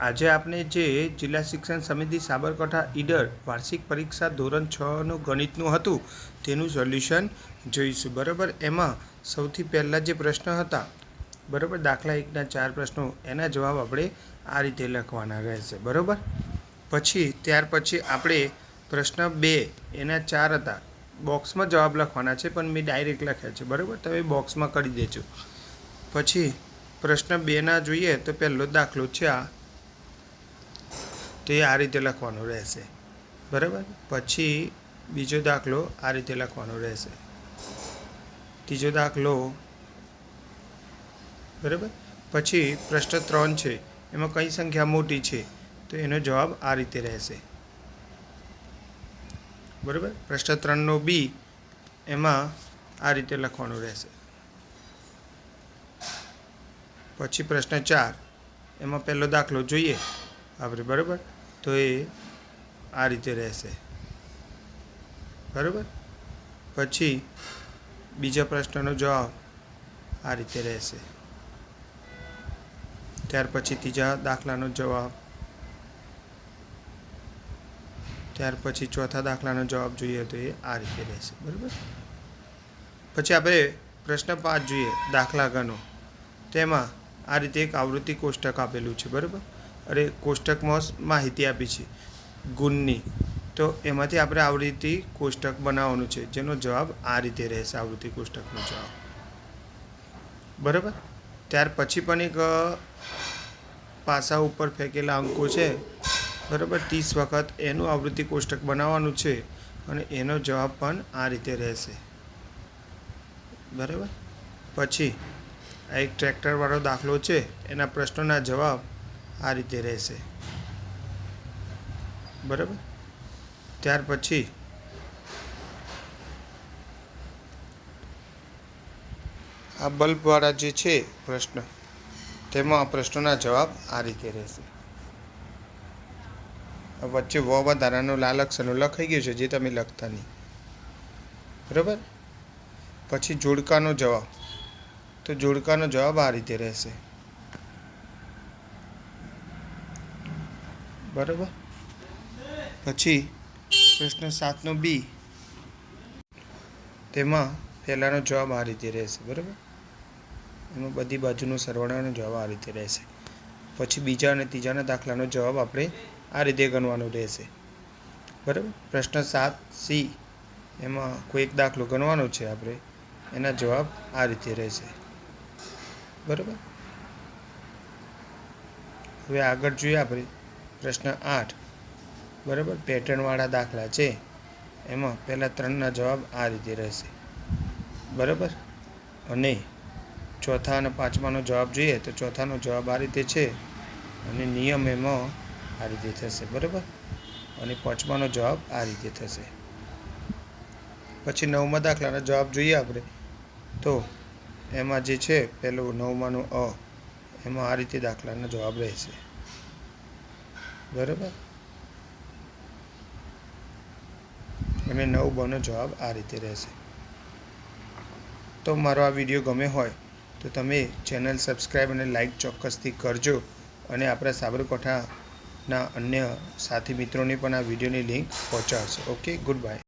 આજે આપણે જે જિલ્લા શિક્ષણ સમિતિ સાબરકાંઠા ઈડર વાર્ષિક પરીક્ષા ધોરણ છનું ગણિતનું હતું, તેનું સોલ્યુશન જોઈશું. બરાબર? એમાં સૌથી પહેલાં જે પ્રશ્ન હતા, બરાબર? દાખલા એકના ચાર પ્રશ્નો, એના જવાબ આપણે આ રીતે લખવાના રહેશે. બરાબર? પછી, ત્યાર પછી આપણે પ્રશ્ન બે, એના ચાર હતા. બોક્સમાં જવાબ લખવાના છે, પણ મેં ડાયરેક્ટ લખ્યા છે. બરાબર? તમે બોક્સમાં કરી દેજો. પછી પ્રશ્ન બેના જોઈએ તો પહેલો દાખલો છે આ. તે આ રીતે લખવાનો રહેશે. બરાબર? પછી બીજો દાખલો આ રીતે લખવાનો રહેશે. ત્રીજો દાખલો. બરાબર? પછી પ્રશ્ન ત્રણ છે. એમાં કઈ સંખ્યા મોટી છે? તો એનો જવાબ આ રીતે રહેશે. બરાબર? પ્રશ્ન ત્રણનો બી એમાં આ રીતે લખવાનું રહેશે. પછી પ્રશ્ન ચાર. એમાં પહેલો દાખલો જોઈએ. આપણે બરાબર? તો એ આ રીતે રહેશે. બરાબર? પછી બીજા પ્રશ્નનો જવાબ આ રીતે રહેશે. ત્યાર પછી ત્રીજા દાખલાનો જવાબ. ત્યાર પછી ચોથા દાખલાનો જવાબ જોઈએ તો એ આ રીતે રહેશે. બરાબર? પછી આપણે પ્રશ્ન પાંચ જોઈએ, દાખલા ગણો. તેમાં આ રીતે એક આવૃત્તિ કોષ્ટક આપેલું છે, બરાબર? અરે, કોષ્ટકમાં માહિતી આપી છે, ગુણની. તો એમાંથી આપણે આવૃત્તિ કોષ્ટક બનાવવાનું છે, જેનો જવાબ આ રીતે રહેશે, આવૃત્તિ કોષ્ટકનો જવાબ. બરાબર? ત્યાર પછી પણ એક પાસા ઉપર ફેંકેલા અંકો છે, બરાબર? ત્રીસ વખત એનું આવૃત્તિ કોષ્ટક બનાવવાનું છે, અને એનો જવાબ પણ આ રીતે રહેશે. બરાબર? પછી આ એક ટ્રેક્ટરવાળો દાખલો છે. એના પ્રશ્નોના જવાબ આ રીતે રહેશે. બરાબર? ત્યાર પછી આ બલ્બવાળા જે છે પ્રશ્ન, તેમાં પ્રશ્નોના જવાબ આ રીતે રહેશે. વચ્ચે વ વધારાનું લાલ અક્ષરનું લખાઈ ગયું છે, જે તમે લખતા નહીં. બરાબર? પછી જોડકાનો જવાબ. તો જોડકાનો જવાબ આ રીતે રહેશે. બરાબર? પછી પ્રશ્ન સાતનો બી. તેમાં પહેલાંનો જવાબ આ રીતે રહેશે, બરાબર? એમાં બધી બાજુનો સરવાળાનો જવાબ આ રીતે રહેશે. પછી બીજા અને ત્રીજાના દાખલાનો જવાબ આપણે આ રીતે ગણવાનો રહેશે. બરાબર? પ્રશ્ન સાત સી. એમાં કોઈ એક દાખલો ગણવાનો છે આપણે, એના જવાબ આ રીતે રહેશે. બરાબર? હવે આગળ જોઈએ આપણે. પ્રશ્ન આઠ. બરાબર? પેટર્નવાળા દાખલા છે. એમાં પહેલાં ત્રણના જવાબ આ રીતે રહેશે. બરાબર? અને ચોથા અને પાંચમાનો જવાબ જોઈએ તો ચોથાનો જવાબ આ રીતે છે. અને નિયમ એમાં આ રીતે થશે. બરાબર? અને પાંચમાનો જવાબ આ રીતે થશે. પછી નવમા દાખલાના જવાબ જોઈએ આપણે. તો એમાં જે છે, પહેલું, નવમાનું અ, એમાં આ રીતે દાખલાનો જવાબ રહેશે. બરાબર? અને નવ બનો જવાબ આ રીતે રહેશે. તો મારો આ વીડિયો ગમે હોય, તો તમે ચેનલ સબસ્ક્રાઈબ અને લાઇક ચોક્કસથી કરજો અને આપણા સાબરકાંઠાના અન્ય સાથી મિત્રોને પણ આ વિડીયોની લિંક પહોંચાડશો. ઓકે? Good bye.